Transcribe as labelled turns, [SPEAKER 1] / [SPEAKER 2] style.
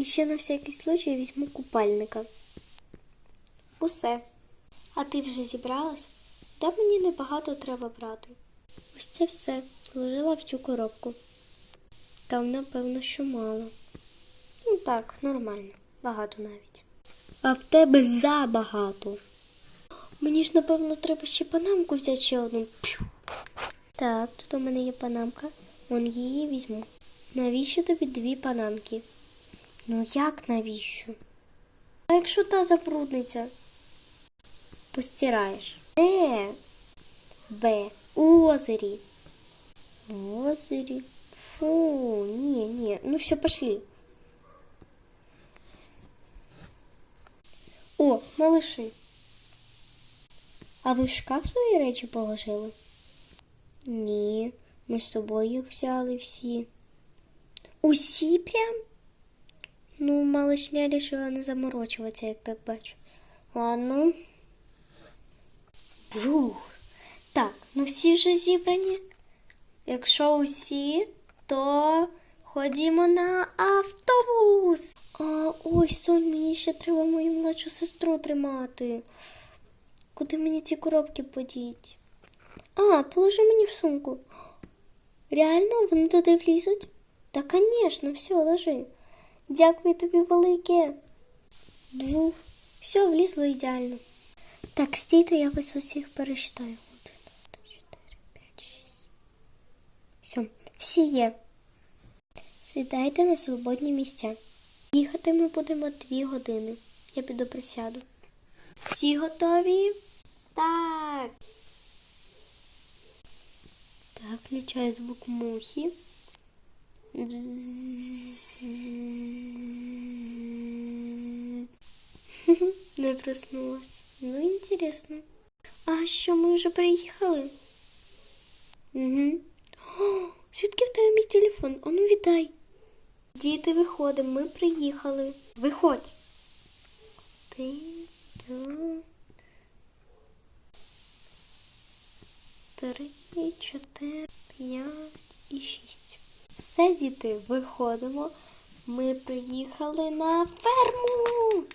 [SPEAKER 1] І ще на всякий случай візьму купальника. Усе. А ти вже зібралась? Та мені небагато треба брати. Ось це все вложила в цю коробку. Там, напевно, що мало. Ну так, нормально, багато навіть. А в тебе забагато. Мені ж, напевно, треба ще панамку взяти ще одну. Пшу. Так, тут у мене є панамка. Вон її візьму. Навіщо тобі дві панамки? Ну як навіщо? А якщо та забрудниться? Постираєш. Де? Б. У озері. В озері. Фу, ні, ні. Ну все, пошли. О, малыши. А ви в шкаф свої речі положили? Ні, ми з собою взяли всі. Усі прям? Ну, малышня рішила не заморочуватися, як так бачу. Ладно. Фух. Так, ну всі вже зібрані. Якщо усі, то ходімо на автобус. А ось Сонь, мені ще треба мою младшу сестру тримати. Куди мені ці коробки подіть? А, положи мені в сумку. Реально, вони туди влізуть? Та, звісно, все, ложи. Дякую тобі велике. Бу. Все, влізло ідеально. Так, стійте, я вас усіх пересчитаю. Один, два, чотири, п'ять, шість. Все, всі є. Сідайте на свободні місця. Їхати ми будемо дві години. Я піду присяду. Всі готові? Так. Так, включаю звук мухи. Не проснулась. Ну, интересно. А що, ми вже приїхали? Угу. О, звідки в тебе мій телефон? А ну віддай. Діти, виходимо, ми приїхали. Виходь. Ти, три, чотири, п'ять і шість. Все, діти, виходимо. Ми приїхали на ферму.